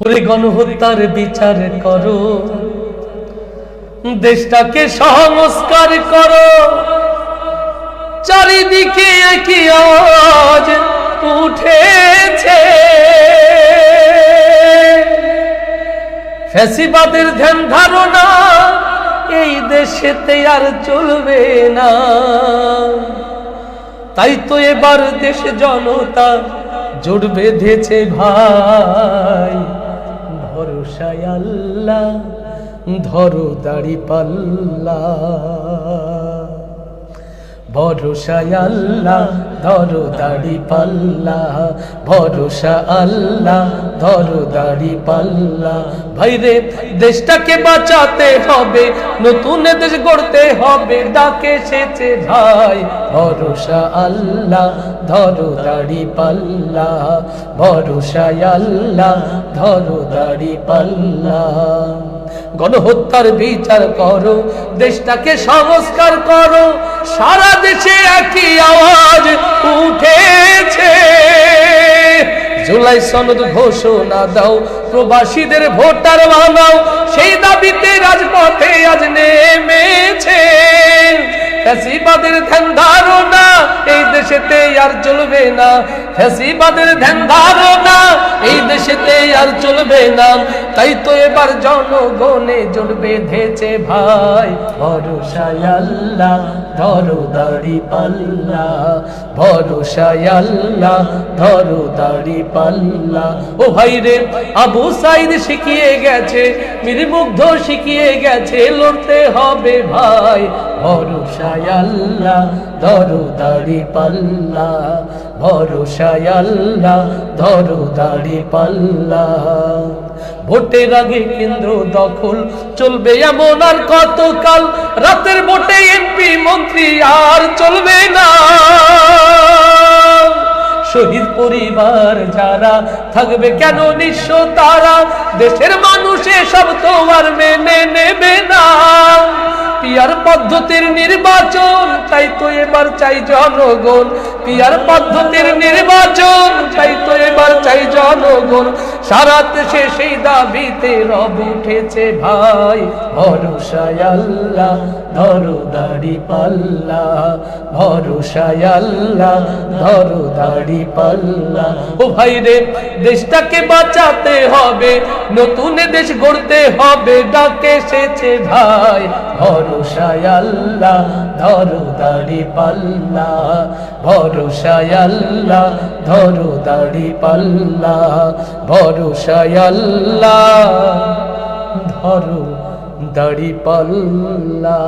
ওরে গণহত্যার বিচার করো। দেশটাকে সংস্কার করো। চারিদিকে একই আওয়াজ উঠেছে। ফ্যাসিবাদের ধ্যান ধারণা এই দেশেতে আর চলবে না। তাই তো এবার দেশ জনতা জোট বেঁধেছে ভাই। ভরসায় আল্লাহ ধরো দাড়ি পাল্লা। ভরসায় আল্লাহ ধরো দাড়ি পাল্লা। ভরসা আল্লাহ ধরো দাড়ি পাল্লা। ভাইরে, দেশটাকে বাঁচাতে হবে, নতুন দেশ গড়তে হবে, ডাকে সেচে ভাই। ভরসা আল্লাহ ধরো দাড়ি পাল্লা। ভরসায় আল্লাহ ধরো দাড়ি পাল্লা। গণহত্যার বিচার করো, দেশটাকে সংস্কার করো। সারা দেশে একই আওয়াজ উঠেছে। জুলাই সনদ ঘোষণা দাও, প্রবাসীদের ভোটার বানাও। সেই দাবিতে রাজপথে আজ নেমেছে। ফ্যাসিবাদের ধ্যান ধারণা, এই দেশেতে আর চলবে না। ফ্যাসিবাদের ধ্যান ধারণা দেশেতে আর চলবে না। তাই তো এবার জনগণে জোট বেঁধেছে ভাই। ভরসায় আল্লাহ ধরো দাড়ি পাল্লা। ভরসায় আল্লাহ ধরো দাড়ি পাল্লা। ও ভাই রে, আবু সাইদ শিখিয়ে গেছে মিরমুগ্ধ শিখিয়ে গেছে, লড়তে হবে ভাই। ভরসায় আল্লাহ ধরো দাড়ি পাল্লা। ভরসায় আল্লাহ দাড়ি পাল্লা। ভোটের আগে কেন্দ্র দখল, চলবে এমন আর কতকাল? রাতের ভোটে এমপি, মন্ত্রী আর চলবে না। পরিবার যারা থাকবে কেন নিঃস্ব তারা? দেশের মানুষে সব তো আর মেনে নেবে না। পিয়ার পদ্ধতির নির্বাচন, তাই তো এবার চাই জনগণ। পিয়ার পদ্ধতির নির্বাচন চাই জনগণ সারা দেশে সেই দাবিতে রব উঠেছে ভাই। ভরসায় আল্লাহ ধরো দাড়ি পাল্লা। ভরসায় আল্লাহ ধরো দাড়ি পাল্লা। ও ভাই রে, দেশটাকে বাঁচাতে হবে, নতুন দেশ গড়তে হবে, ডাকে এসেছে ভাই। ভরসায় আল্লাহ ধরো দাড়ি পাল্লা। ভরসায় আল্লাহ ধরো দাড়ি পাল্লা। ভরসায় আল্লাহ ধরো দাড়ি পাল্লা।